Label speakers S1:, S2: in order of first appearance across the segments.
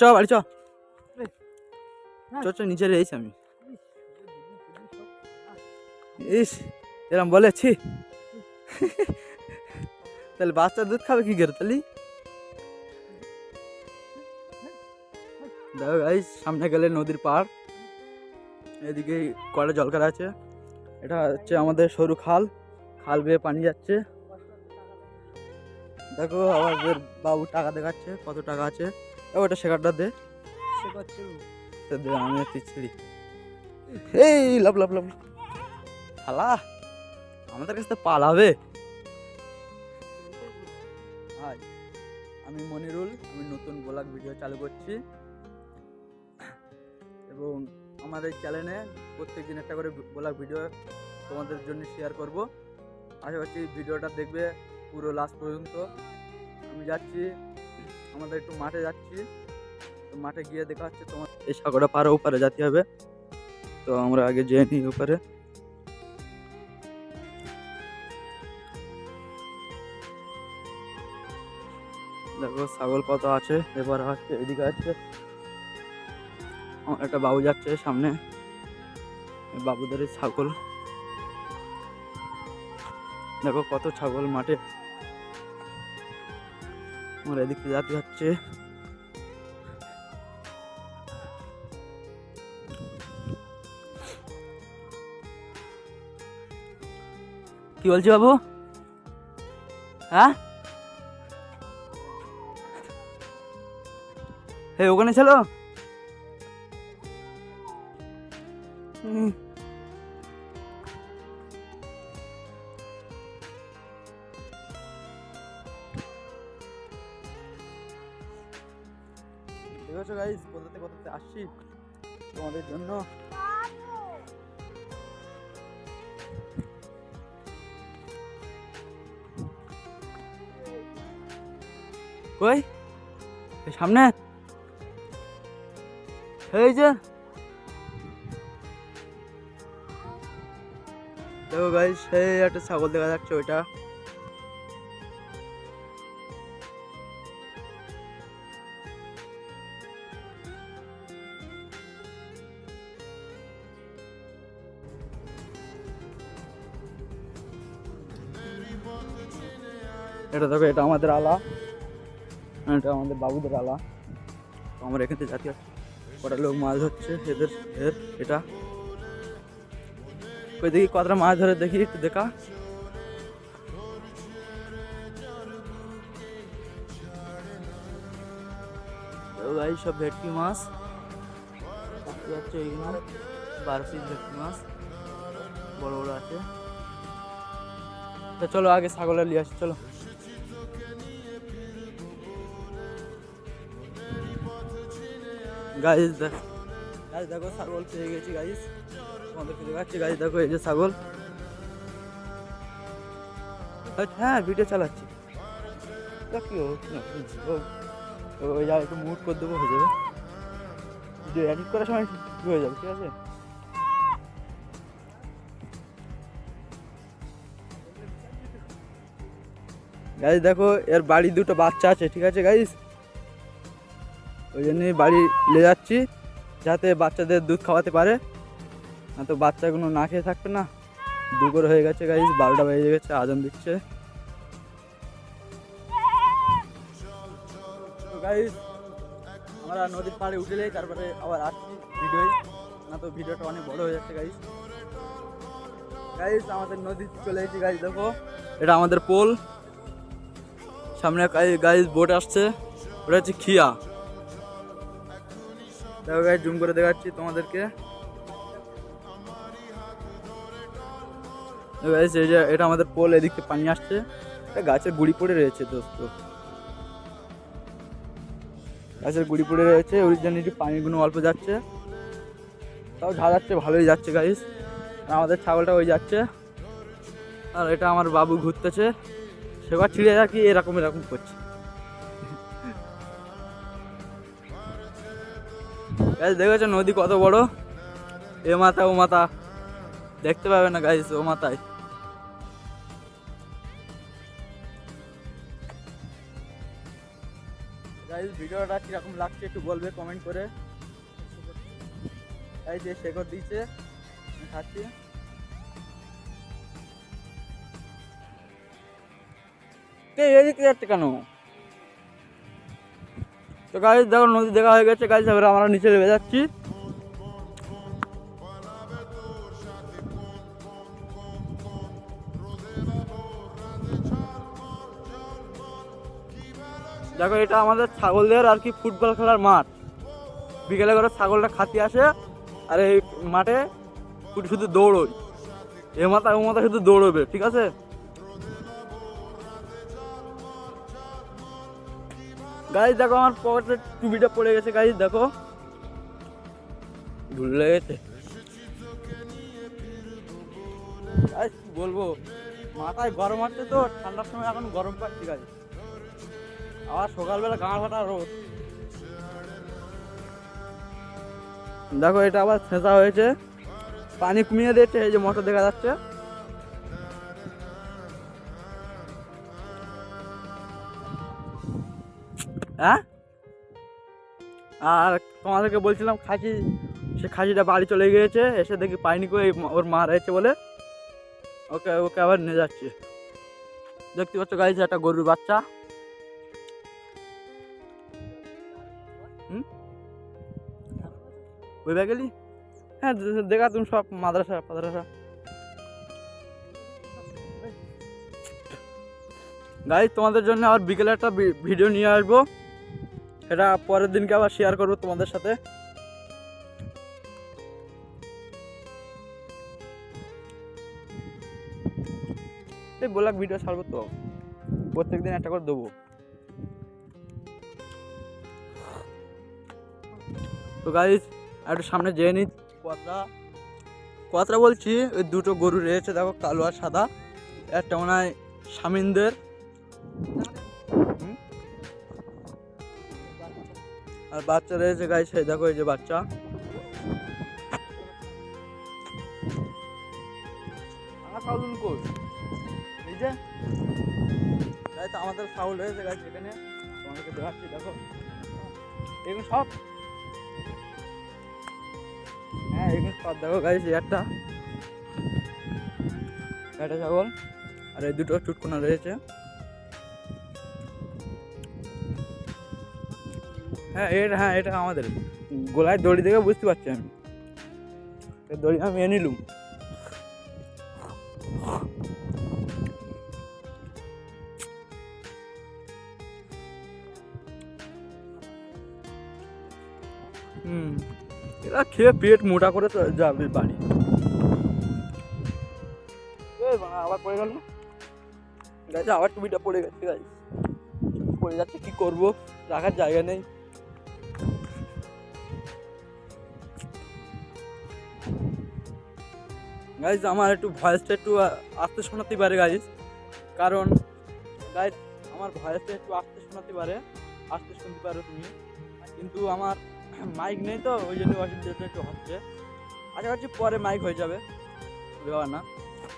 S1: চ বাড়ি চ। চ চ নিচে রয়েছি আমি। ইস এরম বলেছি তাহলে বাচ্চা দুধ খাবে কি করে তাহলে? দেখো গাইস সামনে গেলে নদীর পাড়। এদিকে কড়া জলকার আছে। এটা হচ্ছে আমাদের সরু খাল। খাল বেয়ে পানি যাচ্ছে। দেখো আমাদের বাবু টাকা দেখাচ্ছে কত টাকা আছে। ওটা শেখারটা দে। দে আমি এই লাভ লাভ লাভ। খালা আমাদের কাছে তো পালাবে। হাই আমি মনিরুল আমি নতুন ব্লগ ভিডিও চালু করছি। এবং আমাদের চ্যানেলে প্রত্যেক দিন একটা করে ব্লগ ভিডিও তোমাদের জন্য শেয়ার করব। আশা করছি ভিডিওটা দেখবে পুরো লাস্ট পর্যন্ত। আমি যাচ্ছি। আমাদের একটু মাঠে যাচ্ছি। তো মাঠে গিয়ে দেখা হচ্ছে তোমার এই সাগরটা পারে ওপারে যেতে হবে। তো আমরা আগে যেয়ে নিই ওপারে। দেখো ছাগল কত আছে, এবার হচ্ছে এদিকে আছে একটা বাবু যাচ্ছে সামনে। বাবুদের ছাগল। দেখো কত ছাগল মাঠে। আমার এদিক যাতে যাচ্ছে। কি বলছি বাবু? হ্যাঁ? হে ওখানে ছিল? দেখেছ গাইস কোথাতে কোথাতে আসছি? তোমাদের জন্য। কই? সামনে? এই যে। দেখো গাইস সেই একটা ছাগল দেখা যাচ্ছে, ওইটা। এটা দেখো, এটা আমাদের আলা। এটা আমাদের বাবুদের আলা। তো আমরা এখান থেকে জাতীয় কটা লোক মাছ ধরছে, এদের এর এটা। ওই দেখি, কতটা মাছ ধরে দেখি, একটু দেখা। গাই সব ভেটকি মাছ। যাচ্ছে এইগুলো বারো পিস ভেটকি মাছ। বড় বড় আছে। তো চলো, আগে ছাগলের নিয়ে আসি, চলো। গাইজ গাইজ দেখো ছাগল পেয়ে গেছি গাইজ তোমাদেরকে দেখাচ্ছি? গাইজ দেখো এই যে ছাগল। হ্যাঁ ভিডিও চালাচ্ছি। কি ওই যা একটু মুড করে দেবো হয়ে যাবে। ভিডিও এডিট করার সময় হয়ে যাবে ঠিক আছে? গাইজ দেখো এর বাড়ি দুটো বাচ্চা আছে ঠিক আছে গাইজ ওই জন্যই বাড়ি নিয়ে যাচ্ছি, যাতে বাচ্চাদের দুধ খাওয়াতে পারে। না তো বাচ্চাগুলো না খেয়ে থাকবে না। দুপুর হয়ে গেছে গাইজ বারোটা বেজে গেছে, আজান দিচ্ছে। গাইজ আমরা নদীর পাড়ে উঠলেই তারপরে আবার আসছি ভিডিওই না তো ভিডিওটা অনেক বড় হয়ে যাচ্ছে গাইজ গাইজ আমাদের নদী চলে এসেছি গাইজ দেখো, এটা আমাদের পোল। সামনে গাইজ বোট আসছে। ওটা হচ্ছে খিয়া। দেখো গাইজ জুম করে দেখাচ্ছি তোমাদেরকে। এটা আমাদের পোল, এদিক পানি আসছে। এটা গাছের গুড়ি পড়ে রয়েছে, দোস্ত। গাছের গুড়ি পড়ে রয়েছে ওই জন্য একটু পানিগুলো অল্প যাচ্ছে। তাও যা যাচ্ছে ভালোই যাচ্ছে গাইস আমাদের ছাগলটা ওই যাচ্ছে। আর এটা আমার বাবু ঘুরতেছে। সেবার ছিঁড়ে রাখি এরকম এরকম করছে। দেখেছ নদী কত বড়? এ মাথা, ও মাথা। দেখতে পাবে না গাইজ ও মাথায়। ভিডিওটা কীরকম লাগছে একটু বলবে কমেন্ট করে। এই যে শেখর দিচ্ছে খাচ্ছি। কে এদিকে যাচ্ছে কেন? তো গাড়ি দেখো, নদী দেখা হয়ে গেছে, গাড়ি এবার আমরা নিচে নেমে যাচ্ছি। দেখো, এটা আমাদের ছাগলদের আর কি ফুটবল খেলার মাঠ। বিকেলে করে ছাগলটা খাতি আসে, আর এই মাঠে শুধু দৌড়োই এ মাথা, ও মাথা শুধু দৌড়বে, ঠিক আছে? গাড়ি দেখো আমার পকেটে টুপিটা পড়ে গেছে গাড়ি দেখো। ধুল লেগেছে বলব? মাথায় গরম আছে তো, ঠান্ডার সময় এখন গরম পাচ্ছি গাড়ি আবার সকালবেলা গাঁ ফাটা রোদ। দেখো, এটা আবার ছেঁচা হয়েছে। পানি কমিয়ে দিয়েছে, এই যে মোটর দেখা যাচ্ছে। হ্যাঁ? আর তোমাদেরকে বলছিলাম খাসি, সে খাসিটা বাড়ি চলে গিয়েছে, এসে দেখি পাইনি করে ওর মা রয়েছে বলে। ওকে ওকে আবার নিয়ে যাচ্ছে। দেখতে পাচ্ছ গাড়ি একটা গরুর বাচ্চা। হুম? ওই গেলি? হ্যাঁ দেখা তুমি সব মাদ্রাসা মাদ্রাসা। গাইজ তোমাদের জন্য আবার বিকেলে একটা ভিডিও নিয়ে আসব। সেটা পরের দিনকে আবার শেয়ার করব তোমাদের সাথে। এই ভিডিও ছাড়বো তো। প্রত্যেক দিন একটা করে দেবো। তো গাইজ একটু সামনে যেয়ে নি। কথা কথা বলছি, ওই দুটো গরু রয়েছে, দেখো কালো আর সাদা। একটা মনে হয় স্বামীনদের আর বাচ্চা রয়েছে গাই সেই দেখো এই যে বাচ্চা। এই যে। তো আমাদের ছাগল রয়েছে গাছ এখানে। তোমাদেরকে দেখাচ্ছি দেখো। এগুলো সব। হ্যাঁ এগুলো সব দেখো একটা। একটা ছাগল। আর এই দুটো চুটকোনা রয়েছে। হ্যাঁ এটা হ্যাঁ এটা আমাদের। গোলায় দড়ি দেখে বুঝতে পারছি আমি। দড়ি আমি এনে নিলুম। হুম, এরা খেয়ে পেট মোটা করে যাবে বাড়ি। আবার পড়ে গেল গাছে আবার টুপিটা পড়ে গেছে গাছ পড়ে যাচ্ছে, কি করব? রাখার জায়গা নেই। গাইজ আমার একটু ভয়েসটা একটু আস্তে শোনাতে পারে গাইজ কারণ গাইজ আমার ভয়েসটা একটু আস্তে শোনাতে পারে। আস্তে শুনতে পারো তুমি। কিন্তু আমার মাইক নেই তো, ওই জন্য অসুবিধাটা একটু হচ্ছে। আশা করছি পরে মাইক হয়ে যাবে। না।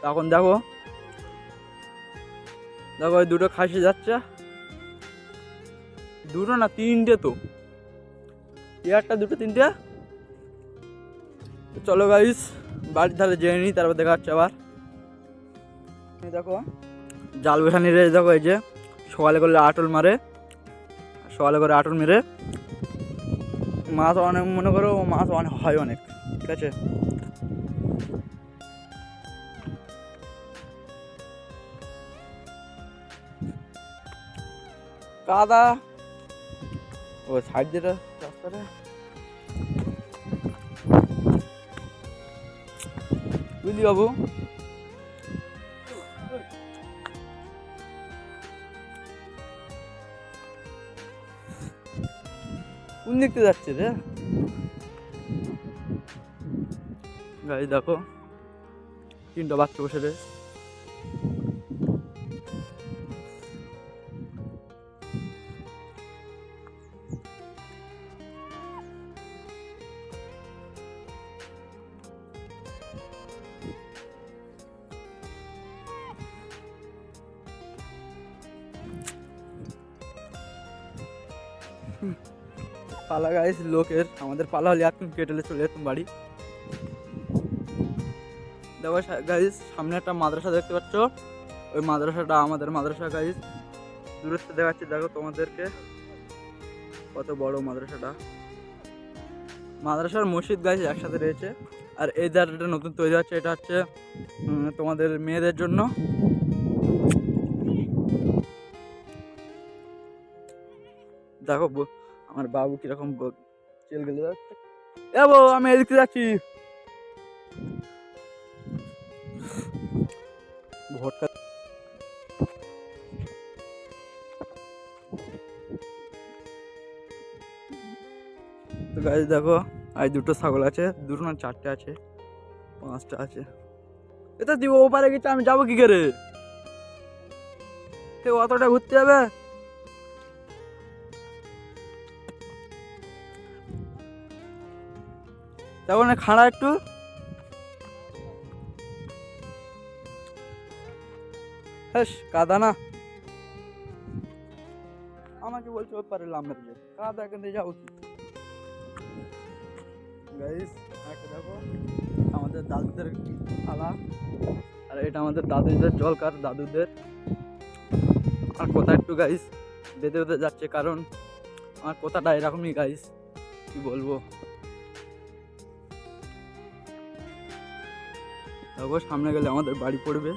S1: তখন দেখো। দেখো ওই দুটো খাসি যাচ্ছে। দুটো না তিনটে তো? একটা দুটো তিনটে? তো চলো গাইস বাড়ির ধারে জেনে নিই তারপর দেখা হচ্ছে আবার। দেখো। জাল বেঠানি রে দেখো এই যে সকালে করলে আটল মারে সকালে করে আটল মেরে। মাছ অনেক মনে করো মাছ অনেক হয় অনেক ঠিক আছে? কাদা। ও সাইড যেটা রাস্তাটা। বুঝলি বাবু। কোন দিকতে যাচ্ছে রে? গাড়ি দেখো তিনটা বাচ্চা বসে রে পালা গাইস লোকের। আমাদের পালা হলে এখন কেটেলে চলে যেতাম বাড়ি। দেখো গাইস সামনে একটা মাদ্রাসা দেখতে পাচ্ছ? ওই মাদ্রাসাটা আমাদের মাদ্রাসা গাইস দূরত্ব দেখাচ্ছি, দেখো তোমাদেরকে। কত বড় মাদ্রাসাটা। মাদ্রাসার মসজিদ গাইস একসাথে রয়েছে। আর এই জায়গাটা নতুন তৈরি হচ্ছে, এটা হচ্ছে তোমাদের মেয়েদের জন্য। দেখো আমার বাবু কীরকম চেল গেলে। যাচ্ছে এ বউ, আমি এদিকে যাচ্ছি। গাছ দেখো, আজ দুটো ছাগল আছে, দুটো না চারটে আছে, পাঁচটা আছে। এটা দিব ওপারে গেছে, আমি যাব কি করে? অতটা ঘুরতে যাবে? তখন খাড়া একটু। হ্যাঁ কাদা না। আমাকে বলছে ওপারে লামের যে কাদা এখান থেকে যাব কি গাইস দেখো, আমাদের দাদুদের থালা আর এটা আমাদের দাদুদের জলকার দাদুদের। আর কথা একটু গাইস বেঁধে বেঁধে যাচ্ছে, কারণ আমার কথাটা এরকমই গাইস কি বলব? দেখো সামনে গেলে আমাদের বাড়ি পড়বে।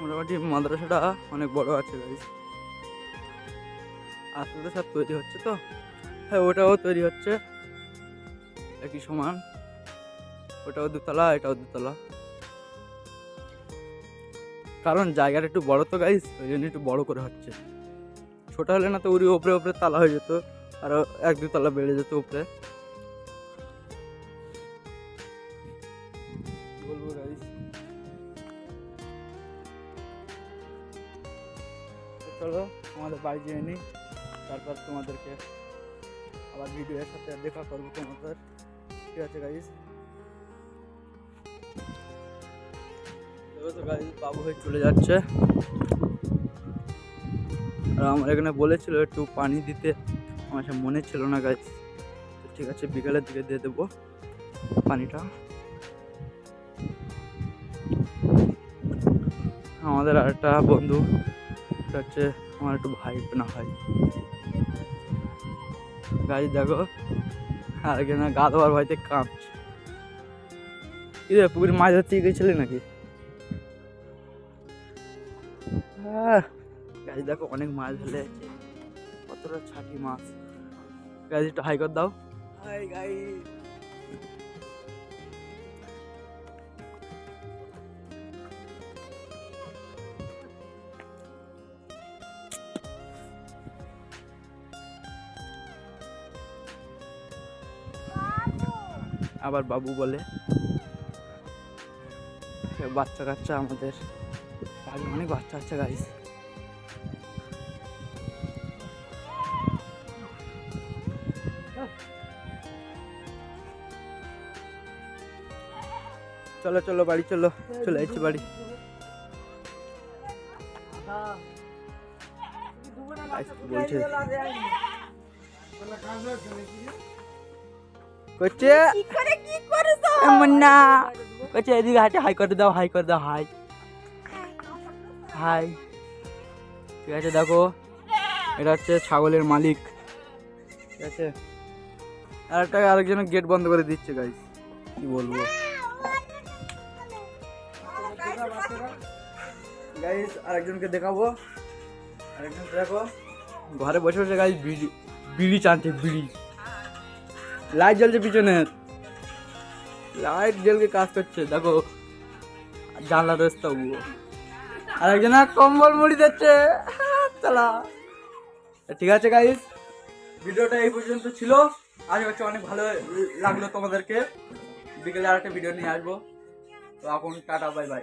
S1: মোটামুটি মাদ্রাসাটা অনেক বড় আছে গাইস আস্তে আস্তে সব তৈরি হচ্ছে তো? হ্যাঁ ওটাও তৈরি হচ্ছে। একই সমান। ওটাও দুতলা, এটাও দুতলা। কারণ জায়গাটা একটু বড় তো গাইস ওই জন্য একটু বড় করে হচ্ছে। ছোট হলে না তো উড়ি ওপরে ওপরে তালা হয়ে যেত, আরও এক দুতলা বেড়ে যেত উপরে। চলো আমাদের বাড়ি যেয়ে নিই তারপর তোমাদেরকে আবার ভিডিওর সাথে দেখা করব তোমাদের। ঠিক আছে গাইস দেখো তো গাইস বাবু হয়ে চলে যাচ্ছে। আর আমার এখানে বলেছিল একটু পানি দিতে। আমার সে মনে ছিল না গাছ ঠিক আছে বিকালের দিকে দিয়ে দেবো পানিটা। আমাদের আর একটা বন্ধু হচ্ছে আমার একটু ভাই না ভাই। গাছ দেখো আর এখানে গা ধোয়ার ভয়তে কাঁপছে। কি রে পুকুরে মাছ ধরতে গেছিলি নাকি? আহ, গাড়ি দেখো অনেক মাছ ধরে কতটা ছাটি মাছ। গাড়ি একটু হাই কর দাও। হাই গাই আবার বাবু বলে বাচ্চা কাচ্চা আমাদের। বাড়ি অনেক বাচ্চা আছে গাইস চলো চলো, বাড়ি, চলো, চলে যাচ্ছি বাড়ি। করছে এদিকে হাই দাও হাই দাও, হাই। হাই। ঠিক আছে, দেখো, এটা হচ্ছে ছাগলের মালিক। ঠিক আছে। আর একটা আরেকজনের গেট বন্ধ করে দিচ্ছে গাইস কি বলব? আরেকজনকে দেখাবো। আরেকজন দেখো ঘরে বসে বসে গাইস বিড়ি বিড়ি টানছে, বিড়ি। লাইট জ্বলছে পিছনে। লাইট জ্বলকে কাজ করছে, দেখো। জানলা রয়েছে তবুও। আর একজন কম্বল মুড়ি দিচ্ছে। ঠিক আছে গাইস। ভিডিওটা এই পর্যন্ত ছিল। আজ হচ্ছে অনেক ভালো লাগল তোমাদেরকে। বিকেলে আরেকটা ভিডিও নিয়ে আসব। তো এখন টাটা, বাই বাই।